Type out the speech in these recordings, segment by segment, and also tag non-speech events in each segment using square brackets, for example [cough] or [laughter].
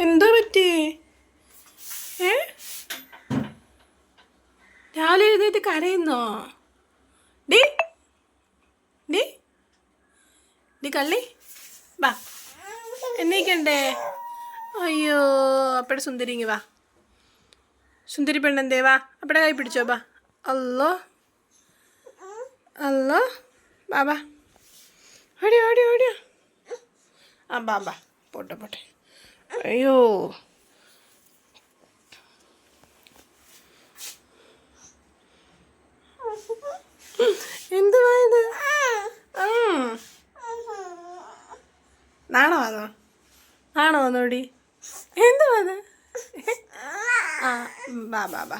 എന്തോ പറ്റി? ഏ? രാവിലെ എഴുന്നേറ്റ് കരയുന്നോ? ഡി? ഡി? ഡി കള്ളി? വാ. എന്നേക്കണ്ടേ അയ്യോ അപ്പടെ സുന്ദരിങ്ങി വാ. സുന്ദരി പെണ്ണെന്തേ വാ. അപ്പടെ കൈ പിടിച്ചോ വാ. അല്ലോ അല്ലോ ബാബാ ഓടിയോ ഓടിയോ ഓടിയോ. ആ ബാ ബാ പോട്ടെ പോട്ടെ. അയ്യോ. എന്തുവായത് നാണോ വന്നോ നാണോ വന്നോടി എന്തുവാ ഇത്? ആ ബാ ബാ ബാ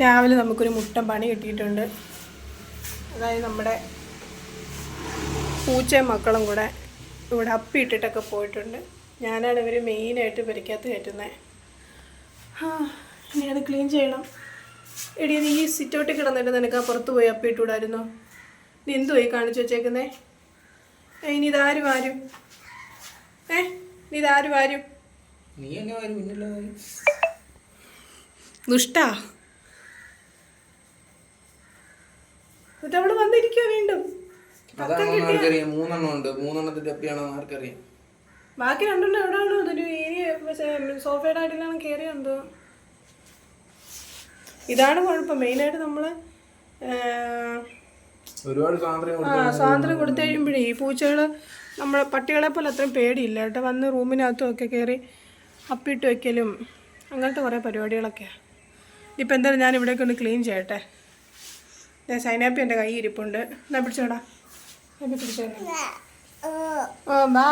രാവിലെ നമുക്കൊരു മുട്ടൻ പണി കിട്ടിയിട്ടുണ്ട്. അതായത് നമ്മുടെ പൂച്ചയും മക്കളും കൂടെ ഇവിടെ അപ്പിയിട്ടിട്ടൊക്കെ പോയിട്ടുണ്ട്. ഞാനാണ് ഇവർ മെയിനായിട്ട് പരിക്കകത്ത് കയറ്റുന്നത് ആ ഇനി അത് ക്ലീൻ ചെയ്യണം. എടി നീ ഈ സിറ്റൗട്ടിൽ കിടന്നിട്ട് നിനക്ക് ആ പുറത്ത് പോയി അപ്പിയിട്ടൂടായിരുന്നോ നീ എന്തുവായി കാണിച്ചു വെച്ചേക്കുന്നേ? ഇനി ഇതാരും ആരും ഏ നീ ഇതാരും ആരും നീ എന്നെ ദുഷ്ടാ. എന്നിട്ട് അവൾ വന്നിരിക്കുക വീണ്ടും. ആർക്കറിയാം? മൂന്നെണ്ണം ഉണ്ട്. മൂന്നെണ്ണത്തിന്റെ അപ്പിയാണോ ആർക്കറിയാം? ബാക്കി രണ്ടെണ്ണം എവിടെയാണോ ഇതൊരു ഏരിയ സോഫയുടെ അടിയിലാണ് കയറിയുണ്ടോ ഇതാണ് കുഴപ്പം. മെയിനായിട്ട് നമ്മൾ ഒരുപാട് സ്വാതന്ത്ര്യം കൊടുത്തു. കഴിയുമ്പോഴേ ഈ പൂച്ചകൾ നമ്മളെ പട്ടികളെ പോലെ അത്രയും പേടിയില്ല. കേട്ടോ വന്ന് റൂമിനകത്തും ഒക്കെ കയറി അപ്പിട്ട് വെക്കലും അങ്ങനത്തെ കുറേ പരിപാടികളൊക്കെയാണ് ഇപ്പം എന്തായാലും ഞാൻ ഇവിടേക്ക് ഒന്ന് ക്ലീൻ ചെയ്യട്ടെ. ഞാൻ സൈനാപ്പി എന്റെ കൈ ഇരിപ്പുണ്ട്. എന്നാ പിടിച്ചോടാ. എന്നാ ഓ ബാ.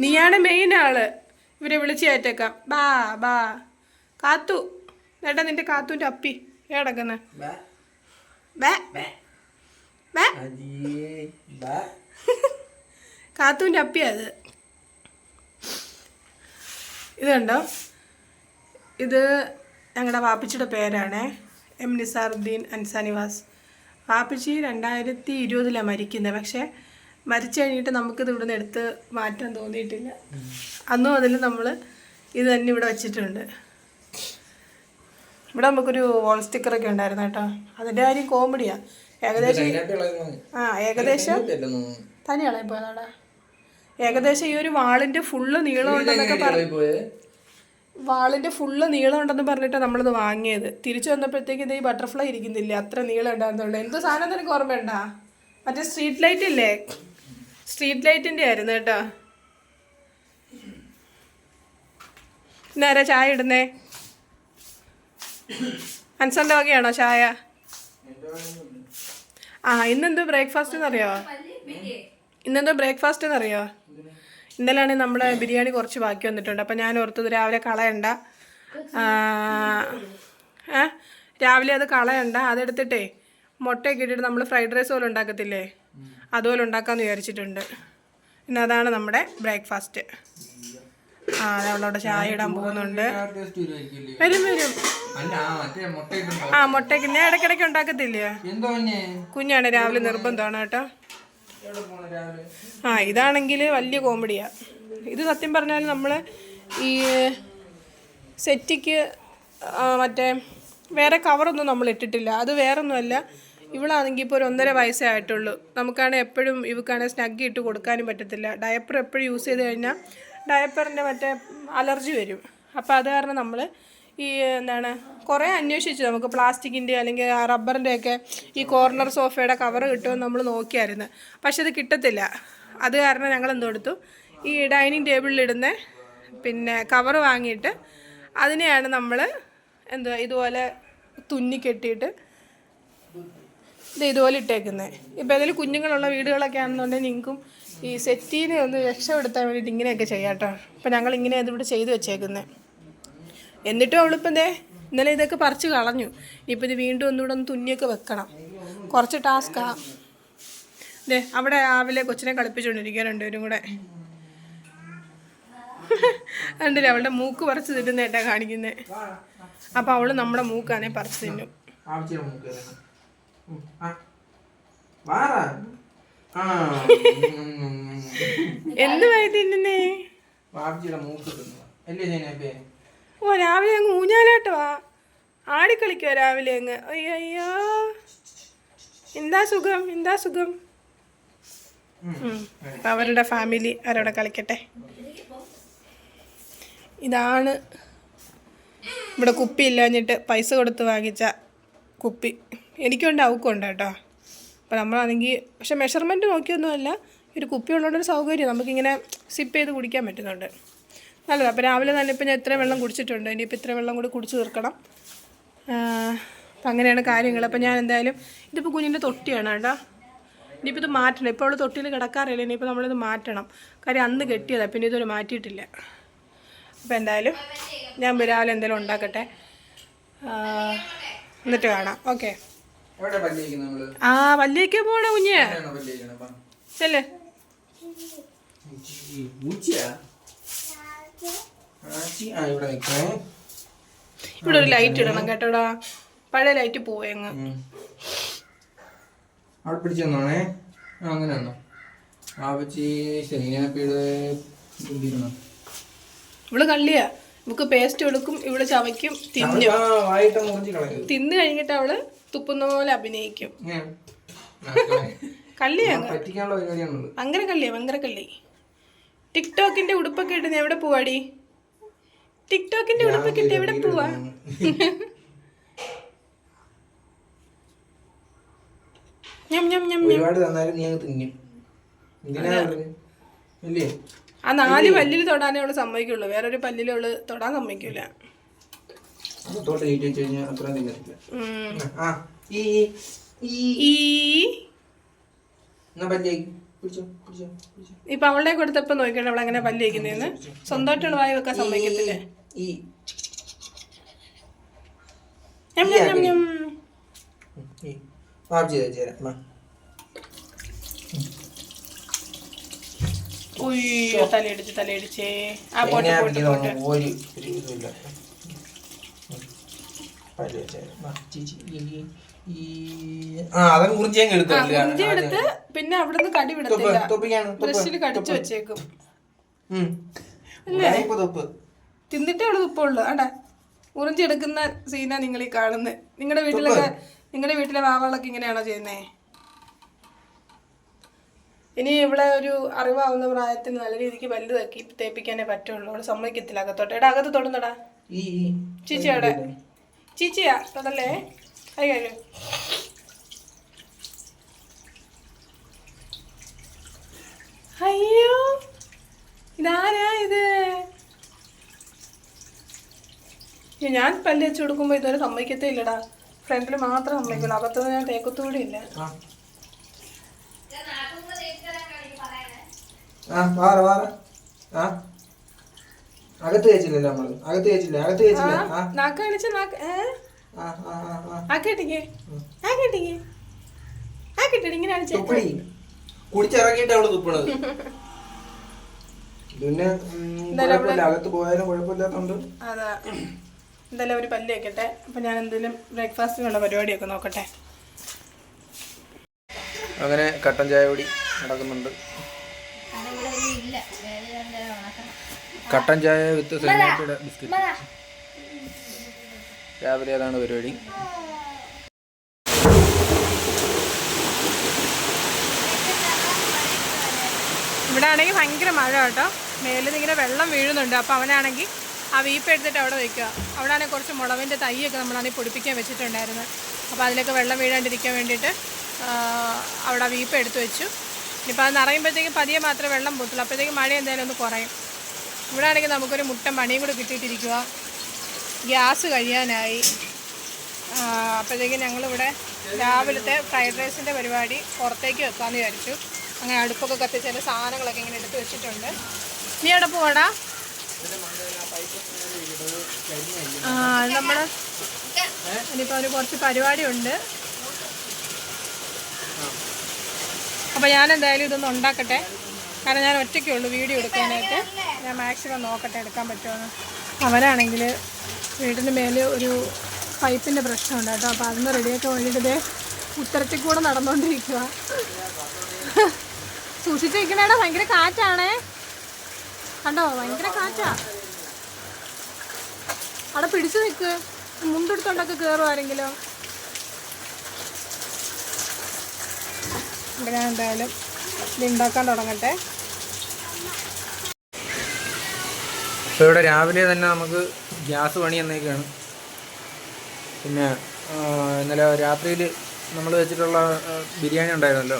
നീയാണ് മെയിൻ ആൾ. ഇവരെ വിളിച്ച് കയറ്റേക്കാം. ബാ ബാ. കാത്തു. ഏട്ടാ നിന്റെ കാത്തുന്റെ അപ്പി. ഏടക്കുന്ന ബാ, ബേ. ബാ. ബേ. അജിയേ, ബാ. കാത്തുവിന്റെ അപ്പി അത് ഇത് കണ്ടോ? ഇത് ഞങ്ങളുടെ വാപ്പിച്ചിയുടെ പേരാണ്. എം നിസാറുദ്ദീൻ അൻസാനിവാസ് വാപ്പിച്ചി രണ്ടായിരത്തി ഇരുപതിലാണ് മരിക്കുന്നത് പക്ഷേ മരിച്ചു കഴിഞ്ഞിട്ട് നമുക്കിത് ഇവിടുന്ന് എടുത്ത് മാറ്റാൻ തോന്നിയിട്ടില്ല. അന്നും അതിൽ നമ്മൾ ഇത് തന്നെ ഇവിടെ വെച്ചിട്ടുണ്ട്. ഇവിടെ നമുക്കൊരു വോൾ സ്റ്റിക്കറൊക്കെ ഉണ്ടായിരുന്നു കേട്ടോ. അതിന്റെ കാര്യം കോമഡിയാണ് ഏകദേശം ആ ഏകദേശം തോന്നുന്നു. പോയതാടാ. ഏകദേശം ഈ ഒരു വാളിന്റെ ഫുള്ള് നീളം ഉണ്ടെന്നൊക്കെ പറഞ്ഞു വാളിന്റെ ഫുള്ള് നീളം ഉണ്ടെന്ന് പറഞ്ഞിട്ട് നമ്മളിത് വാങ്ങിയത്. തിരിച്ചു വന്നപ്പോഴത്തേക്ക് ഇത് ഈ ബട്ടർഫ്ലൈ ഇരിക്കുന്നില്ല? അത്ര നീളം ഉണ്ടായിരുന്നുള്ളൂ. എന്ത് സാധനം നിനക്ക് ഓർമ്മയുണ്ടാ? മറ്റേ സ്ട്രീറ്റ് ലൈറ്റ് ഇല്ലേ? സ്ട്രീറ്റ് ലൈറ്റിന്റെ ആയിരുന്നു കേട്ടോ. ഇന്നാരാ ചായ ഇടുന്നേ? അൻസന്റെ വകയാണോ ചായ? ആ ഇന്നെന്തോ ബ്രേക്ക്ഫാസ്റ്റ് എന്നറിയോ? ഇന്നെന്തോ ബ്രേക്ക്ഫാസ്റ്റ് എന്നറിയോ? ഇന്നലെയാണെങ്കിൽ നമ്മൾ ബിരിയാണി കുറച്ച് ബാക്കി വന്നിട്ടുണ്ട്. അപ്പം ഞാൻ ഓർത്തത് രാവിലെ കളയണ്ട. രാവിലെ അത് കളയണ്ട. അതെടുത്തിട്ടേ മുട്ടയൊക്കെ ഇട്ടിട്ട് നമ്മൾ ഫ്രൈഡ് റൈസ് പോലെ ഉണ്ടാക്കത്തില്ലേ? അതുപോലെ ഉണ്ടാക്കാമെന്ന് വിചാരിച്ചിട്ടുണ്ട്. പിന്നെ അതാണ് നമ്മുടെ ബ്രേക്ക്ഫാസ്റ്റ്. ആ അവളവിടെ ചായ ഇടാൻ പോകുന്നുണ്ട്? വരും വരും. ആ മുട്ടയ്ക്ക് ഞാൻ ഇടയ്ക്കിടയ്ക്ക് ഉണ്ടാക്കത്തില്ലേ? കുഞ്ഞാണ് രാവിലെ നിർബന്ധമാണ് കേട്ടോ? ആ ഇതാണെങ്കിൽ വലിയ കോമഡിയാ ഇത് സത്യം പറഞ്ഞാൽ നമ്മൾ ഈ സെറ്റിക്ക് മറ്റേ വേറെ കവറൊന്നും നമ്മൾ ഇട്ടിട്ടില്ല. അത് വേറൊന്നുമല്ല ഇവളാണെങ്കിൽ ഇപ്പോൾ ഒരു ഒന്നര വയസ്സേ ആയിട്ടുള്ളൂ. നമുക്കാണെങ്കിൽ എപ്പോഴും ഇവക്കാണെങ്കിൽ സ്നഗ്ഗി ഇട്ട് കൊടുക്കാനും പറ്റത്തില്ല. ഡയപ്പർ എപ്പോഴും യൂസ് ചെയ്ത് കഴിഞ്ഞാൽ ഡയപ്പറിന്റെ മറ്റേ അലർജി വരും. അപ്പോൾ അത് കാരണം നമ്മൾ ഈ എന്താണ് കുറേ അന്വേഷിച്ചു. നമുക്ക് പ്ലാസ്റ്റിക്കിന്റെ അല്ലെങ്കിൽ റബ്ബറിന്റെ ഒക്കെ ഈ കോർണർ സോഫയുടെ കവർ കിട്ടുമെന്ന് നമ്മൾ നോക്കിയായിരുന്നു. പക്ഷെ അത് കിട്ടത്തില്ല. അത് കാരണം ഞങ്ങൾ എന്തോ എടുത്തു ഈ ഡൈനിങ് ടേബിളിലിടുന്ന പിന്നെ കവർ വാങ്ങിയിട്ട് അതിനെയാണ് നമ്മൾ എന്തുവാ ഇതുപോലെ തുന്നി കെട്ടിയിട്ട് ഇത് ഇതുപോലെ ഇട്ടേക്കുന്നത് ഇപ്പോൾ ഏതെങ്കിലും കുഞ്ഞുങ്ങളുള്ള വീടുകളൊക്കെ ആണെന്നുണ്ടെങ്കിൽ നിങ്ങൾക്കും ഈ സെറ്റീനെ ഒന്ന് രക്ഷപ്പെടുത്താൻ വേണ്ടിയിട്ട് ഇങ്ങനെയൊക്കെ ചെയ്യാം കേട്ടോ. അപ്പോൾ ഞങ്ങൾ ഇങ്ങനെ ഇതിവിടെ ചെയ്ത് വെച്ചേക്കുന്നത് എന്നിട്ടും അവളിപ്പം ദേ ഇന്നലെ ഇതൊക്കെ പറിച്ച് കളഞ്ഞു. ഇപ്പം ഇത് വീണ്ടും ഒന്നുകൂടെ ഒന്ന് തുന്നിയൊക്കെ വെക്കണം. കുറച്ച് ടാസ്കാ ദേ അവിടെ രാവിലെ കൊച്ചിനെ കളിപ്പിച്ചുകൊണ്ടിരിക്കുക രണ്ടുപേരും കൂടെ. കണ്ടില്ലേ അവളുടെ മൂക്ക് പറിച്ച് തിന്നുന്നേട്ടാ കാണിക്കുന്നത് അപ്പം അവൾ നമ്മുടെ മൂക്കാണെ പറിച്ച് തിന്നും. എന്ത് തിന്നുന്നേ? മൂക്ക് തിന്നു അല്ലേ ഓ രാവിലെ അങ്ങ് ഊഞ്ഞാലാട്ടവാ ആടിക്കളിക്കോ രാവിലെ അങ്ങ്. അയ്യോ എന്താ സുഖം? എന്താ സുഖം. അവരുടെ ഫാമിലി അവരവിടെ കളിക്കട്ടെ. ഇതാണ് ഇവിടെ കുപ്പി ഇല്ലാഞ്ഞിട്ട് പൈസ കൊടുത്ത് വാങ്ങിച്ച കുപ്പി. എനിക്കുണ്ട് അവക്കുണ്ട് കേട്ടോ. അപ്പോൾ നമ്മളാണെങ്കിൽ പക്ഷെ മെഷർമെന്റ് നോക്കിയൊന്നുമല്ല. ഒരു കുപ്പി ഉള്ളതുകൊണ്ടൊരു സൗകര്യം. നമുക്കിങ്ങനെ സിപ്പ് ചെയ്ത് കുടിക്കാൻ പറ്റുന്നുണ്ട്. നല്ലതാണ് അപ്പോൾ രാവിലെ തന്നെ ഇപ്പം ഞാൻ ഇത്രയും വെള്ളം കുടിച്ചിട്ടുണ്ട്. ഇനിയിപ്പോൾ ഇത്രയും വെള്ളം കൂടി കുടിച്ച് തീർക്കണം. അപ്പം അങ്ങനെയാണ് കാര്യങ്ങൾ. അപ്പോൾ ഞാൻ എന്തായാലും ഇതിപ്പോൾ കുഞ്ഞിന്റെ തൊട്ടിയാണ് കേട്ടോ. ഇനിയിപ്പോൾ ഇത് മാറ്റണം. ഇപ്പോൾ അവൾ തൊട്ടിയിൽ കിടക്കാറില്ല. ഇനിയിപ്പോൾ നമ്മളിത് മാറ്റണം. കാര്യം അന്ന് കെട്ടിയതാണ് പിന്നെ ഇതൊരു മാറ്റിയിട്ടില്ല. അപ്പോൾ എന്തായാലും ഞാൻ രാവിലെ എന്തെങ്കിലും ഉണ്ടാക്കട്ടെ. എന്നിട്ട് കാണാം. ഓക്കെ. ആ വല്യേക്ക് പോണ കുഞ്ഞേ. അപ്പം ചെല്ലേ. ആ ഇവിടെ നിൽക്കണേ ഇവിടെ ഒരു ലൈറ്റ് ഇടണം കേട്ടോടാ. പഴയ ലൈറ്റ് പോയങ്ങ് അങ്ങ്. അവിടെ പിടിച്ചു തന്നോണേ ആ അങ്ങനെ തന്നോ ആവച്ചി എന്തിരുന്നോ ഇവൾ കള്ളിയാ. ഇവക്ക് പേസ്റ്റ് കൊടുക്കും ഇവൾ ചവയ്ക്കും തിന്നും. തിന്ന് കഴിഞ്ഞിട്ട് അവൾ തുപ്പുന്ന പോലെ അഭിനയിക്കും. കള്ളിയാണ് അങ്ങനെ കള്ളിയാ ഭയങ്കര കള്ളി. ടിക്ടോക്കിന്റെ ഉടുപ്പൊക്കെ ഇട്ട് എവിടെ പോവാടി? ടിക്ടോക്കിന്റെ ഉടുപ്പൊക്കെ ഇട്ട് എവിടെ പോവാ? ആ നാല് പല്ലിൽ തൊടാനേ അവൾ സമ്മതിക്കുള്ളൂ. വേറൊരു പല്ലിൽ അവൾ തൊടാൻ സമ്മതിക്കൂല. ഈ ഇപ്പൊ അവളുടെ കൊടുത്തപ്പോ നോക്കിയാണ് അവൾ അങ്ങനെ പല്ല് സ്വന്തമായിട്ടുള്ള വായി വെക്കാൻ സമ്മതിക്കത്തില്ലേ? തലയിടിച്ച് തലയിടിച്ചേ. ആ പോട്ടെ തേങ്ങ പോട്ടെ. പിടിക്കുന്നതൊന്നും ഒരു ഈ ആ അതങ്ങ് എടുത്തില്ല കുഞ്ചി എടുത്ത് പിന്നെ അവിടുന്ന് കടി വിടത്തില്ല. തൊപ്പിക്കാണ് ബ്രഷിൽ കടിച്ചു വെച്ചേക്കും. തൊപ്പ്. തിന്നിട്ടേ ഉള്ളു തുപ്പുള്ളൂ. ആണ്ടാ ഉറിഞ്ചി എടുക്കുന്ന സീനാ നിങ്ങൾ ഈ കാണുന്നത് നിങ്ങളുടെ വീട്ടിലൊക്കെ നിങ്ങളുടെ വീട്ടിലെ വാവകളൊക്കെ ഇങ്ങനെയാണോ ചെയ്യുന്നേ? ഇനി ഇവിടെ ഒരു അറിവാവുന്ന പ്രായത്തിൽ നല്ല രീതിക്ക് പല്ല് തക്കി തേപ്പിക്കാനേ പറ്റുള്ളൂ. അവൾ സമ്മതിക്കത്തില്ല അകത്തോട്ടെ. എടാ അകത്ത് തൊടുന്നടാ. ഈ ഈ. അവിടെ. ചീച്ചിയാ തൊടല്ലേ? കൈ കഴിയും അയ്യോ ഇതാരാ ഇത്? ഞാൻ പല്ല് വെച്ച് കൊടുക്കുമ്പോ ഇതുവരെ സമ്മതിക്കത്തേ ഇല്ലടാ. ഫ്രണ്ടിൽ മാത്രം സമ്മതിക്കുള്ളൂ. അകത്തൊന്നും ഞാൻ തേക്കത്തുകൂടി ഇല്ല. ആ. ആ വാറ വാറ. ആ. അകത്ത് കഴിച്ചില്ലല്ലോ നമ്മൾ. അകത്ത് കഴിച്ചില്ല അകത്ത് കഴിച്ചില്ല ആ. നാക്ക് കാണിച്ച നാക്ക് ഏ? കുടിച്ചിറങ്ങിയിട്ട് അവൾ തുപ്പണത്. [laughs] പിന്നെ ഉം, കുഴപ്പമില്ല. അകത്ത് പോയാലും കുഴപ്പമില്ലാത്തോണ്ട്. അതാ. എന്തായാലും ഒരു പല്ല് വെക്കട്ടെ അപ്പം ഞാൻ എന്തെങ്കിലും ബ്രേക്ക്ഫാസ്റ്റിനുള്ള പരിപാടിയൊക്കെ നോക്കട്ടെ. അങ്ങനെ കട്ടൻ ചായ കൂടി നടക്കുന്നുണ്ട്. കട്ടൻ ചായ വിത്ത് ബിസ്ക്കറ്റ്. രാവിലെ അതാണ് പരിപാടി? ഇവിടെ ആണെങ്കിൽ ഭയങ്കര മഴ കേട്ടോ. മേലിൽ വെള്ളം വീഴുന്നുണ്ട്. അപ്പോൾ അവനാണെങ്കിൽ ആ വീപ്പ് എടുത്തിട്ട് അവിടെ വയ്ക്കുക അവിടെ ആണെങ്കിൽ കുറച്ച് മുളവിന്റെ തൈയൊക്കെ നമ്മളാണെങ്കിൽ പൊടിപ്പിക്കാൻ വെച്ചിട്ടുണ്ടായിരുന്നു. അപ്പോൾ അതിലൊക്കെ വെള്ളം വീഴാണ്ടിരിക്കാൻ വേണ്ടിയിട്ട് അവിടെ വീപ്പ് എടുത്ത് വെച്ചു. ഇനിയിപ്പോൾ അത് നിറയുമ്പോഴത്തേക്കും പതിയെ മാത്രമേ വെള്ളം പോത്തുള്ളൂ അപ്പോഴത്തേക്കും മഴ എന്തായാലും ഒന്ന് കുറയും. ഇവിടെ ആണെങ്കിൽ നമുക്കൊരു മുട്ട മണിയും കൂടി കിട്ടിയിട്ടിരിക്കുക ഗ്യാസ് കഴിയാനായി. അപ്പോഴത്തേക്കും ഞങ്ങളിവിടെ രാവിലത്തെ ഫ്രൈഡ് റൈസിന്റെ പരിപാടി പുറത്തേക്ക് വെക്കാമെന്ന് വിചാരിച്ചു. അങ്ങനെ അടുപ്പൊക്കെ കത്തിച്ച് അതിന്റെ സാധനങ്ങളൊക്കെ ഇങ്ങനെ എടുത്ത് വെച്ചിട്ടുണ്ട്. നീ എവിടെ പോടാ ആ നമ്മൾ ഇനിയിപ്പോൾ ഒരു കുറച്ച് പരിപാടിയുണ്ട്. അപ്പോൾ ഞാൻ എന്തായാലും ഇതൊന്ന് ഉണ്ടാക്കട്ടെ. കാരണം ഞാൻ ഒറ്റയ്ക്കേ ഉള്ളൂ വീഡിയോ എടുക്കാനായിട്ട്. ഞാൻ മാക്സിമം നോക്കട്ടെ എടുക്കാൻ പറ്റുമെന്ന് അവരാണെങ്കിൽ വീടിന് മേലെ ഒരു പൈപ്പിന്റെ പ്രശ്നമുണ്ട് കേട്ടോ. അപ്പോൾ അതൊന്ന് റെഡിയാക്കാൻ വേണ്ടിയിട്ട് ഇതേ ഉത്തരത്തിൽ കൂടെ നടന്നുകൊണ്ടിരിക്കുക സൂക്ഷിച്ച് ഭയങ്കര കാറ്റാണേ. കണ്ടോ? ഭയങ്കര കാറ്റാ. അവിടെ പിടിച്ചു നിൽക്ക്. മുണ്ടെടുത്തോണ്ടൊക്കെ കയറും ആരെങ്കിലും? ഇവിടെ ഞാൻ എന്തായാലും ഇത് ഉണ്ടാക്കാൻ തുടങ്ങട്ടെ. ഇപ്പോൾ ഇവിടെ രാവിലെ തന്നെ നമുക്ക് ഗ്യാസ് പണി എന്നൊക്കെയാണ്. പിന്നെ ഇന്നലെ രാത്രിയിൽ നമ്മൾ വെച്ചിട്ടുള്ള ബിരിയാണി ഉണ്ടായിരുന്നല്ലോ.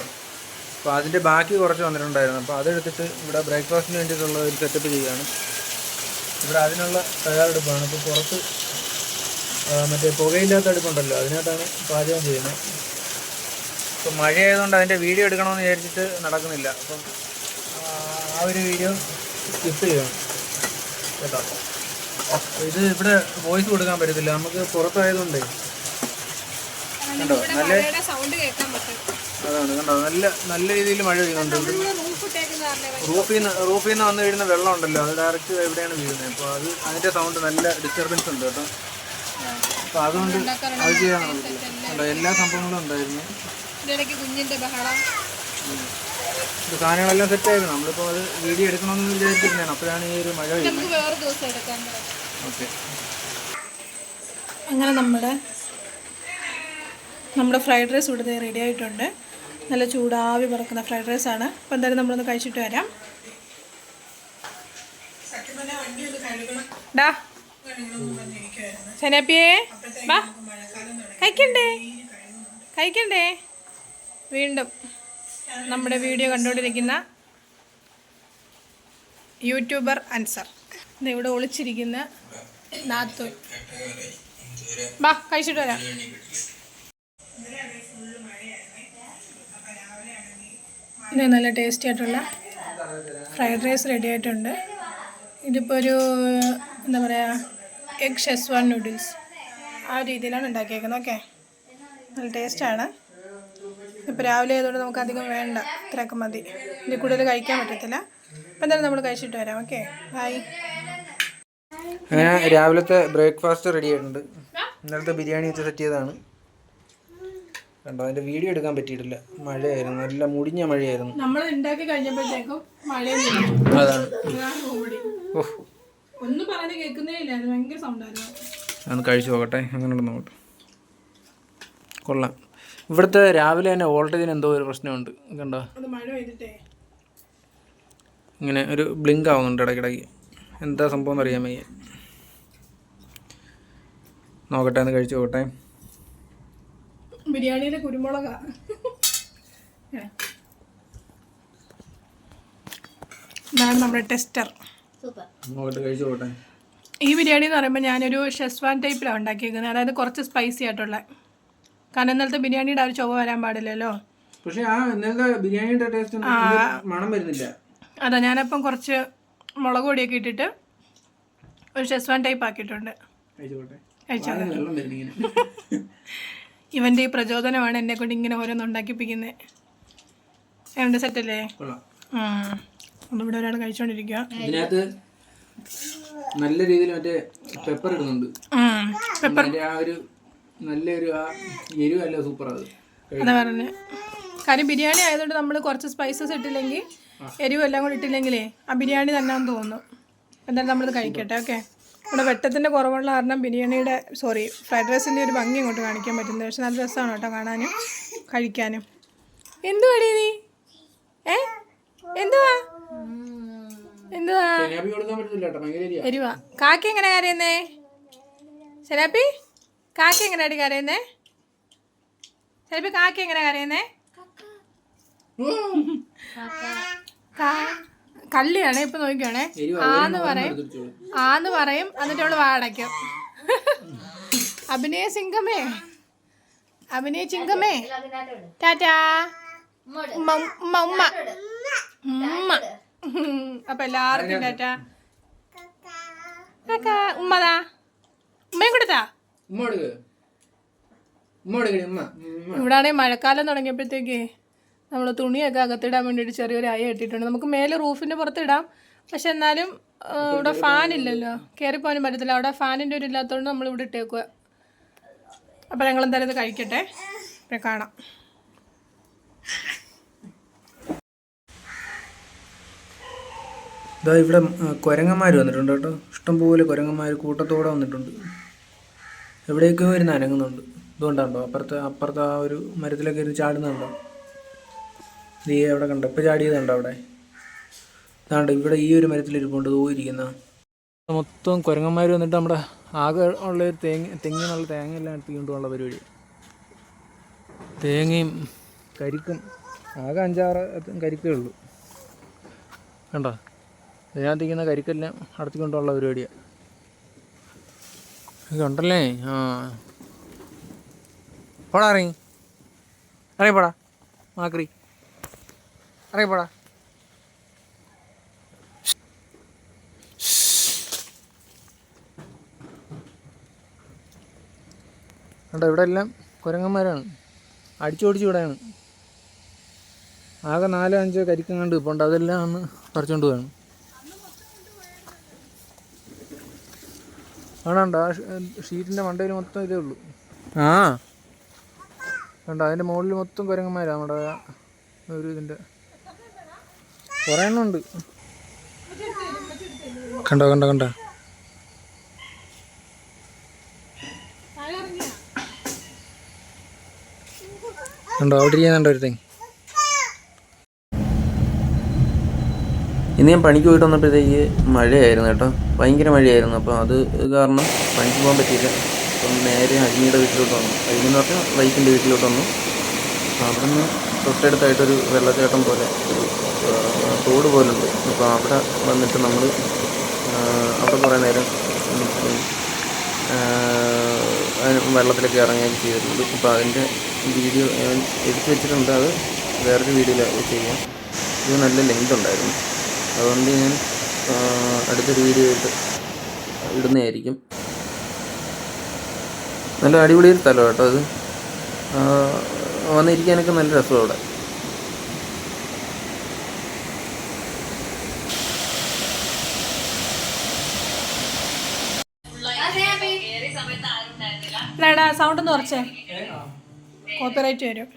അപ്പോൾ അതിന്റെ ബാക്കി കുറച്ച് വന്നിട്ടുണ്ടായിരുന്നു. അപ്പോൾ അതെടുത്തിട്ട് ഇവിടെ ബ്രേക്ക്ഫാസ്റ്റിന് വേണ്ടിയിട്ടുള്ള ഒരു സെറ്റപ്പ് ചെയ്യുകയാണ്. ഇവിടെ അതിനുള്ള തയ്യാറെടുപ്പാണ്. ഇപ്പോൾ പുറത്ത് മറ്റേ പുകയില്ലാത്ത അടുപ്പുണ്ടല്ലോ അതിനകത്താണ് പാചകം ചെയ്യുന്നത്. ഇപ്പം മഴയായതുകൊണ്ട് അതിന്റെ വീഡിയോ എടുക്കണമെന്ന് വിചാരിച്ചിട്ട് നടക്കുന്നില്ല. അപ്പം ആ ഒരു വീഡിയോ സ്കിപ്പ് ചെയ്യണം കേട്ടോ? ഇത് ഇവിടെ വോയിസ് കൊടുക്കാൻ പറ്റത്തില്ല. നമുക്ക് പുറത്തായതുകൊണ്ടേ. കണ്ടോ? നല്ല അതാണ് കണ്ടോ? നല്ല നല്ല രീതിയിൽ മഴ പെയ്യുന്നുണ്ട്. റൂഫിൽ നിന്ന് റൂഫിൽ നിന്ന് വന്ന് വീഴുന്ന വെള്ളം ഉണ്ടല്ലോ അത് ഡയറക്റ്റ് എവിടെയാണ് വീഴുന്നത്? അപ്പോൾ അത് അതിന്റെ സൗണ്ട് നല്ല ഡിസ്റ്റർബൻസ് ഉണ്ട് കേട്ടോ. അപ്പോൾ അതുകൊണ്ട് അത് ചെയ്യാൻ കണ്ടോ? എല്ലാ സംഭവങ്ങളും ഉണ്ടായിരുന്നു. കുഞ്ഞിന്റെ കുഞ്ഞിന്റെ ബഹളം. ഇത് സാധനങ്ങളെല്ലാം സെറ്റ് ആയിരുന്നു. നമ്മളിപ്പോൾ അത് വീഡിയോ എടുക്കണമെന്ന് വിചാരിച്ചിരുന്നതാണ്. അപ്പോഴാണ് ഈ ഒരു മഴ പെയ്യുന്നത്. വേറെ ദിവസം എടുക്കാൻ ഓക്കെ. അങ്ങനെ നമ്മുടെ നമ്മുടെ ഫ്രൈഡ് റൈസ് ഇവിടുത്തെ റെഡി ആയിട്ടുണ്ട്. നല്ല ചൂടാവി പറക്കുന്ന ഫ്രൈഡ് റൈസ് ആണ്. അപ്പോൾ എന്തായാലും നമ്മളൊന്ന് കഴിച്ചിട്ട് വരാം. ഡാ. സനാപ്പിയേ വാ. കഴിക്കണ്ടേ? കഴിക്കണ്ടേ? വീണ്ടും. നമ്മുടെ വീഡിയോ കണ്ടുകൊണ്ടിരിക്കുന്ന യൂട്യൂബർ അൻസർ. ഇവിടെ ഒളിച്ചിരിക്കുന്ന നാത്തു ബാ കഴിച്ചിട്ട് വരാം. ഇത് നല്ല ടേസ്റ്റി ആയിട്ടുള്ള ഫ്രൈഡ് റൈസ് റെഡി ആയിട്ടുണ്ട്. ഇതിപ്പോൾ ഒരു എന്താ പറയുക എഗ് ഷെസ്വാൻ നൂഡിൽസ് ആ രീതിയിലാണ് ഉണ്ടാക്കിയേക്കുന്നത്. ഓക്കെ നല്ല ടേസ്റ്റാണ് ഇപ്പോൾ രാവിലെ ആയതുകൊണ്ട് നമുക്ക് അധികം വേണ്ട. ഇത്രയൊക്കെ മതി. ഇതിൽ കൂടുതൽ കഴിക്കാൻ പറ്റത്തില്ല. അപ്പം എന്തായാലും നമ്മൾ കഴിച്ചിട്ട് വരാം. ഓക്കെ. ബായ് അങ്ങനെ രാവിലത്തെ ബ്രേക്ക്ഫാസ്റ്റ് റെഡി ആയിട്ടുണ്ട്. ഇന്നലത്തെ ബിരിയാണി വെച്ച് സെറ്റ് ചെയ്തതാണ്. കണ്ടോ അതിന്റെ വീഡിയോ എടുക്കാൻ പറ്റിയിട്ടില്ല. മഴയായിരുന്നു. നല്ല മുടിഞ്ഞ മഴയായിരുന്നു. നമ്മൾ ഉണ്ടാക്കി കഴിഞ്ഞപ്പോഴത്തേക്കും അതാണ്. ഒന്നും പറയുന്നത് കേൾക്കുന്നേ ഇല്ലായിരുന്നു ഭയങ്കര സൗണ്ടായിരുന്നു ഒന്ന് കഴിച്ചു നോക്കട്ടെ. അങ്ങനെ നോക്കട്ടെ. കൊള്ളാം. ഇവിടുത്തെ രാവിലെ തന്നെ വോൾട്ടേജിന് എന്തോ ഒരു പ്രശ്നമുണ്ട്. കണ്ടോ? ഇങ്ങനെ ഒരു ബ്ലിങ്ക് ആവുന്നുണ്ട് ഇടയ്ക്കിടയ്ക്ക്. എന്താ സംഭവം എന്ന് അറിയാൻ വയ്യ. നോക്കട്ടെ ഒന്ന് കഴിച്ചു നോക്കട്ടെ. ബിരിയാണിയിലെ കുരുമുളകാ. ഇതാണ് നമ്മുടെ ടെസ്റ്റർ. നോക്കട്ടെ കഴിച്ചു നോക്കട്ടെ. ഈ ബിരിയാണി എന്ന് പറയുമ്പോൾ ഞാനൊരു ഷെസ്വാൻ ടൈപ്പിലാണ് ഉണ്ടാക്കിയേക്കുന്നത് അതായത് കുറച്ച് സ്പൈസി ആയിട്ടുള്ള കാരണം ഇന്നലത്തെ ബിരിയാണിയുടെ ആ ഒരു ചുവ വരാൻ പാടില്ലല്ലോ. പക്ഷേ ആ ഇന്നലത്തെ ബിരിയാണിയുടെ ടേസ്റ്റ് മണം വരുന്നില്ല. അതാ ഞാനപ്പം കുറച്ച് മുളക് പൊടിയൊക്കെ ഇട്ടിട്ട് ഒരു ഷെസ്വാൻ ടൈപ്പ് ആക്കിയിട്ടുണ്ട്. [laughs] ഇവന്റെ ഈ പ്രചോദനമാണ് എന്നെ കൊണ്ട് ഇങ്ങനെ ഓരോന്ന് ഉണ്ടാക്കിപ്പിക്കുന്നത് എവിടെ സെറ്റല്ലേ ഇവിടെ ഒരാൾ കഴിച്ചോണ്ടിരിക്കുക ഇതിനകത്ത് നല്ല രീതിയിൽ മറ്റേ പെപ്പർ ഇടുന്നുണ്ട്. പെപ്പർ ആ ഒരു നല്ലൊരു ആ എരിവല്ല സൂപ്പർ അത്? അതാ പറഞ്ഞത് കാര്യം ബിരിയാണി ആയതുകൊണ്ട് നമ്മൾ കുറച്ച് സ്പൈസസ് ഇട്ടില്ലെങ്കിൽ എരിവ് എല്ലാം കൂടി ഇട്ടില്ലെങ്കിലേ ആ ബിരിയാണി തന്നെയാന്ന് തോന്നുന്നു എന്തായാലും നമ്മളിത് കഴിക്കട്ടെ ഓക്കെ ഇവിടെ വെട്ടത്തിന്റെ കുറവുള്ള കാരണം ബിരിയാണിയുടെ സോറി ഫ്രൈഡ് റൈസിന്റെ ഒരു ഭംഗി ഇങ്ങോട്ട് കാണിക്കാൻ പറ്റുന്നത് പക്ഷെ നല്ല രസമാണ് കേട്ടോ കാണാനും കഴിക്കാനും. എന്തു എന്തുവാടി നീ? ഏ? എന്തുവാ? എന്തുവാ? എരിവാ. കാക്കി എങ്ങനെ കരയുന്നേ? ശരാപ്പി കാക്ക എങ്ങനെയാടി കരയുന്നേ? ചിലപ്പോ കാക്ക എങ്ങനെ കരയുന്നേ? കാ- കള്ളിയാണേ ഇപ്പൊ നോക്കിയാണേ ആന്ന് പറയും. ആന്ന് പറയും എന്നിട്ട് അവൾ വാടയ്ക്കും അഭിനയ സിംഗമേ അഭിനയ ചിങ്കമേ ടാറ്റാ. ഉമ്മ ഉമ്മ ഉമ്മ. അപ്പൊ എല്ലാവർക്കും ടാറ്റാ. ഉമ്മതാ ഉമ്മയും കൊടുത്താ ഇവിടാണെങ്കിൽ മഴക്കാലം തുടങ്ങിയപ്പോഴത്തേക്ക് നമ്മൾ തുണിയൊക്കെ അകത്തിടാൻ വേണ്ടിയിട്ട് ചെറിയൊരു അയ ഇട്ടിട്ടുണ്ട്. നമുക്ക് മേലെ റൂഫിന്റെ പുറത്ത് ഇടാം. പക്ഷെ എന്നാലും ഇവിടെ ഫാൻ ഇല്ലല്ലോ. കയറി പോകാനും പറ്റത്തില്ല. അവിടെ ഫാനിന്റെ ഒരു ഇല്ലാത്തതുകൊണ്ട് നമ്മൾ ഇവിടെ ഇട്ടേക്കുക അപ്പോൾ ഞങ്ങൾ എന്തായാലും ഇത് കഴിക്കട്ടെ. പിന്നെ കാണാം. ഇതാ ഇവിടെ കുരങ്ങന്മാർ വന്നിട്ടുണ്ട് കേട്ടോ. ഇഷ്ടംപോലെ കുരങ്ങന്മാർ കൂട്ടത്തോടെ വന്നിട്ടുണ്ട്. എവിടേക്കോ വരുന്ന അനങ്ങുന്നുണ്ട് ഇതുകൊണ്ടാണ്ടോ അപ്പുറത്തെ അപ്പുറത്തെ ആ ഒരു മരത്തിലൊക്കെ ഇരുന്ന് ചാടുന്നുണ്ടോ? നീ എവിടെ കണ്ടോ? ഇപ്പം ചാടിയതുണ്ടോ അവിടെ? ഇതാണ്ട് ഇവിടെ ഈ ഒരു മരത്തിൽ ഇരിപ്പുണ്ട് ഇരിക്കുന്ന. മൊത്തം കുരങ്ങന്മാർ വന്നിട്ട് നമ്മുടെ ആകെ ഉള്ള ഒരു തേങ്ങ തെങ്ങിനുള്ള തേങ്ങയെല്ലാം എടുത്തുകൊണ്ടുള്ള പരിപാടി. തേങ്ങയും കരിക്കും. ആകെ അഞ്ചാറ് കരിക്കേ ഉള്ളൂ. കണ്ടോ? ഇതിനകത്തിരിക്കുന്ന കരിക്കെല്ലാം അടത്തിക്കൊണ്ടുള്ള പരിപാടിയാണ് ഇതുണ്ടല്ലേ? ആ. പോടാ ഇറങ്ങി. ഇറങ്ങി മാക്രി. ഇറങ്ങി പോടാ. കണ്ടോ ഇവിടെ എല്ലാം കുരങ്ങന്മാരാണ്. അടിച്ചോടിച്ച് ഇവിടെയാണ്. ആകെ നാലോ അഞ്ചോ കരിക്കും കണ്ട് ഇപ്പോൾ ഉണ്ട് അതെല്ലാം ഒന്ന് പറിച്ചുകൊണ്ട് പോവാണ്. ആണണ്ട? ആ ഷീറ്റിന്റെ മണ്ടയിൽ മൊത്തം ഇതേ ഉള്ളൂ. ആ. കണ്ടോ അതിന്റെ മുകളിൽ മൊത്തം കുരങ്ങന്മാരാ നമ്മുടെ ഒരു ഇതിന്റെ കുറേ എണ്ണം ഉണ്ട്. കണ്ടോ കണ്ടോ കണ്ടോ. കണ്ടോ അവിടെ ഇരിക്കുന്നുണ്ടോ ഒരുത്തൻ. ഇന്ന് ഞാൻ പണിക്ക് പോയിട്ട് വന്നപ്പോഴത്തേക്ക് മഴയായിരുന്നു കേട്ടോ. ഭയങ്കര മഴയായിരുന്നു. അപ്പോൾ അത് കാരണം പണിക്ക് പോകാൻ പറ്റിയില്ല. അപ്പം നേരെ അജ്മിയുടെ വീട്ടിലോട്ട് വന്നു. അജ്മി എന്ന് പറഞ്ഞാൽ വൈഫിന്റെ വീട്ടിലോട്ട് വന്നു. അവിടെ നിന്ന് തൊട്ടടുത്തായിട്ടൊരു വെള്ളച്ചാട്ടം പോലെ ഒരു തോട് പോലുണ്ട്. അപ്പോൾ അവിടെ വന്നിട്ട് നമ്മൾ അവിടെ കുറേ നേരം വെള്ളത്തിലൊക്കെ ഇറങ്ങുകയും ചെയ്തിട്ടുണ്ട്. അപ്പോൾ അതിന്റെ വീഡിയോ ഞാൻ എടുത്തു വെച്ചിട്ടുണ്ട്. അത് വേറൊരു വീഡിയോയിൽ ചെയ്യാം. ഇത് നല്ല ലെങ്ത് ഉണ്ടായിരുന്നു. അതുകൊണ്ട് ഞാൻ അടുത്തൊരു വീഡിയോ ആയിട്ട് ഇടുന്നതായിരിക്കും. നല്ല അടിപൊളി ഒരു സ്ഥലം കേട്ടോ അത്. വന്നിരിക്കാനൊക്കെ നല്ല രസമാണ് അവിടെ. സൗണ്ട് ഒന്ന് കുറച്ചേ. കോപ്പിറൈറ്റ് വരും.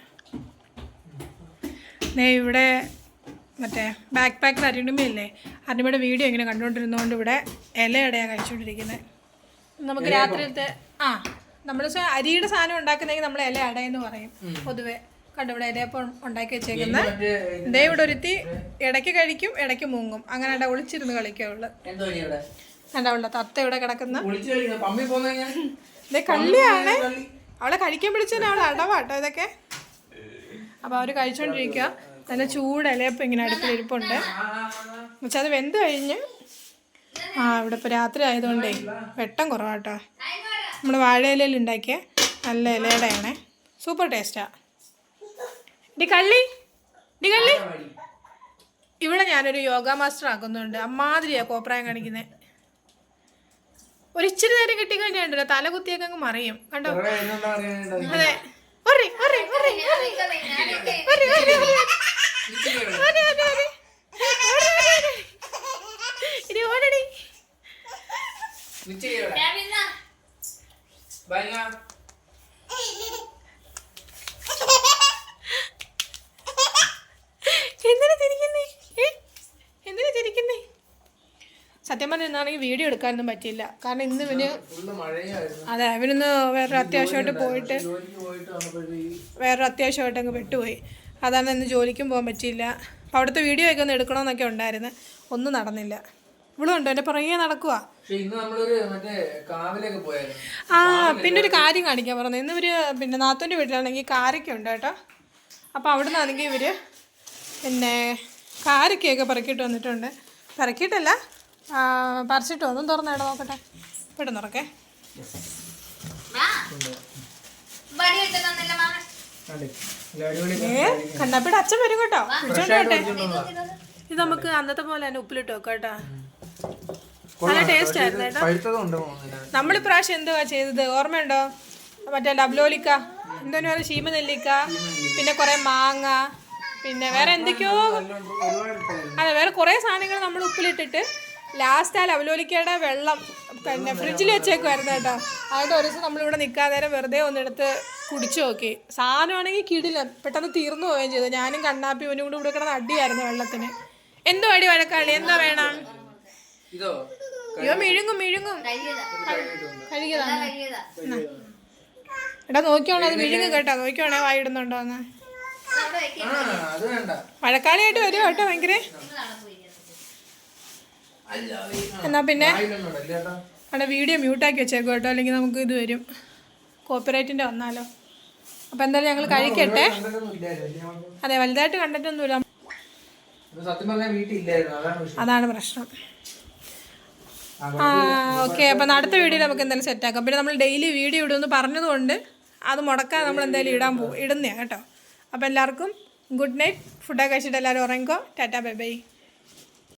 ഇവിടെ മറ്റേ ബാക്ക് പാക്കിൽ അരിണിമയില്ലേ ഇവിടെ വീഡിയോ ഇങ്ങനെ കണ്ടുകൊണ്ടിരുന്നതുകൊണ്ട് ഇവിടെ ഇലയടയാണ് കഴിച്ചുകൊണ്ടിരിക്കുന്നത് നമുക്ക് രാത്രിയിലത്തെ ആ നമ്മൾ അരിയുടെ സാധനം ഉണ്ടാക്കുന്നെങ്കിൽ നമ്മൾ ഇല അടയെന്ന് പറയും പൊതുവെ. കണ്ടു ഇവിടെ ഇലയപ്പം ഉണ്ടാക്കി വെച്ചേക്കുന്ന. ഇതേ ഇവിടെ ഒരുത്തി ഇടയ്ക്ക് കഴിക്കും ഇടയ്ക്ക് മൂങ്ങും. അങ്ങനെ അവിടെ ഒളിച്ചിരുന്ന് കളിക്കുള്ളു കണ്ടവളുടെ തത്ത ഇവിടെ കിടക്കുന്ന ഇതേ കള്ളിയാണ്. അവളെ കഴിക്കാൻ പിടിച്ചതിന് അവളെ അടവാട്ടോ ഇതൊക്കെ. അപ്പൊ അവർ കഴിച്ചോണ്ടിരിക്കുക നല്ല ചൂട് ഇലയപ്പം ഇങ്ങനെ അടുപ്പിലിരിപ്പുണ്ട് പക്ഷെ അത് വെന്ത് കഴിഞ്ഞ് ആ ഇവിടെ ഇപ്പോൾ രാത്രി ആയതുകൊണ്ടേ വെട്ടം കുറവാട്ടോ. നമ്മൾ വാഴയിലയിൽ ഉണ്ടാക്കിയ നല്ല ഇലയുടെയാണേ. സൂപ്പർ ടേസ്റ്റാ. ഡി കള്ളി ഡി കള്ളി. ഇവിടെ ഞാനൊരു യോഗ മാസ്റ്റർ ആക്കുന്നുണ്ട്. അമ്മാതിരിയാ കോപ്രായം കാണിക്കുന്നത് ഒരിച്ചിരി നേരം കിട്ടിക്കഴിഞ്ഞാൽ തല കുത്തിയൊക്കെ അങ്ങ് മറിയും. കണ്ടോ? അതെ. ഒറി, ഒറി, ഒറി, ഒറി. ഒറി, ഒറി, സത്യം പറഞ്ഞാൽ ഇന്നാണെങ്കിൽ വീഡിയോ എടുക്കാനൊന്നും പറ്റിയില്ല. കാരണം ഇന്ന് ഇവന് അതെ അവനൊന്ന് വേറൊരു അത്യാവശ്യമായിട്ട് പോയിട്ട് വേറൊരു അത്യാവശ്യമായിട്ട് അങ്ങ് വിട്ടുപോയി. അതാണ് ഇന്ന് ജോലിക്കും പോകാൻ പറ്റിയില്ല. അപ്പോൾ അവിടുത്തെ വീഡിയോ ഒക്കെ ഒന്ന് എടുക്കണമെന്നൊക്കെ ഉണ്ടായിരുന്നു. ഒന്നും നടന്നില്ല. ഇവളുണ്ടോ എന്റെ പുറകെ നടക്കുക ആ പിന്നെ ഒരു കാര്യം കാണിക്കാൻ പറഞ്ഞു. ഇന്ന് ഇവർ പിന്നെ നാത്തൂന്റെ വീട്ടിലാണെങ്കിൽ കാരക്ക ഉണ്ട് കേട്ടോ. അപ്പോൾ അവിടെ നിന്നാണെങ്കിൽ ഇവർ പിന്നെ കാരക്കയൊക്കെ പറക്കിയിട്ട് വന്നിട്ടുണ്ട്. പറക്കിയിട്ടല്ല പറിച്ചിട്ട് പറിച്ചിട്ട് ഒന്നും ഇട നോക്കട്ടെ? പെട്ടെന്ന് തുറക്കേ. കണ്ണാപ്പിയുടെ അച്ഛൻ വരും കേട്ടോ. വിളിച്ചോണ്ടോട്ടെ ഇത് നമുക്ക് അന്നത്തെ പോലെ തന്നെ ഉപ്പിലിട്ട് വെക്കാം കേട്ടോ. നല്ല ടേസ്റ്റ് ആയിരുന്നു കേട്ടോ. നമ്മൾ ഇപ്രാവശ്യം എന്തുവാ ചെയ്തത്? ഓർമ്മയുണ്ടോ? മറ്റേ ഡബ്ലോലിക്ക. എന്തോ പറയുക ശീമനെല്ലിക്ക പിന്നെ കുറെ മാങ്ങ. പിന്നെ വേറെ എന്തൊക്കെയോ അതെ വേറെ കുറേ സാധനങ്ങൾ നമ്മൾ ഉപ്പിലിട്ടിട്ട് ലാസ്റ്റ് ആ ലവലോലിക്കയുടെ വെള്ളം. പിന്നെ ഫ്രിഡ്ജിൽ വെച്ചേക്കുമായിരുന്നു കേട്ടോ. അതുകൊണ്ട് ഒരു ദിവസം നമ്മളിവിടെ നിൽക്കാതെ നേരം വെറുതെ ഒന്നെടുത്ത് കുടിച്ചു നോക്കി. സാധനമാണെങ്കിൽ കിടില്ല പെട്ടെന്ന് തീർന്നു പോവുകയും ചെയ്തു. ഞാനും കണ്ണാപ്പി ഒന്നും കൂടി ഇവിടെ കിടന്ന് അടിയായിരുന്നു വെള്ളത്തിന്. എന്തോ അടി വഴക്കാളി? എന്താ വേണം? ഇതോ? അയ്യോ മിഴുങ്ങും മിഴുങ്ങും. കഴുകിയതാണ്? എടാ നോക്കിയോണേ അത് മിഴുങ്ങും കേട്ടോ. നോക്കിയോണേ വായിടുന്നുണ്ടോ എന്ന് അവിടെ വെക്കാം ആ അത് വേണ്ട. മഴക്കാലമായിട്ട് വരും കേട്ടോ ഭയങ്കര. എന്നാ പിന്നെ? അവിടെ വീഡിയോ മ്യൂട്ടാക്കി വെച്ചേക്കും കേട്ടോ അല്ലെങ്കിൽ നമുക്ക് ഇത് വരും. കോപ്പിറൈറ്റിന്റെ വന്നാലോ. അപ്പോൾ എന്തായാലും ഞങ്ങൾ കഴിക്കട്ടെ? അതെ വലുതായിട്ട് കണ്ടിട്ടൊന്നുമില്ല. അതാണ് പ്രശ്നം. ആ ഓക്കെ അപ്പം അടുത്ത വീഡിയോ നമുക്ക് എന്തായാലും സെറ്റാക്കാം പിന്നെ നമ്മൾ ഡെയിലി വീഡിയോ ഇടുമെന്ന് പറഞ്ഞതുകൊണ്ട് അത് മുടക്കാൻ നമ്മൾ എന്തായാലും ഇടാൻ പോകും ഇടുന്നതാണ് കേട്ടോ. അപ്പോൾ എല്ലാവർക്കും ഗുഡ് നൈറ്റ് ഫുഡൊക്കെ കഴിച്ചിട്ട് എല്ലാവരും ഉറങ്ങിക്കോ. Tata bye bye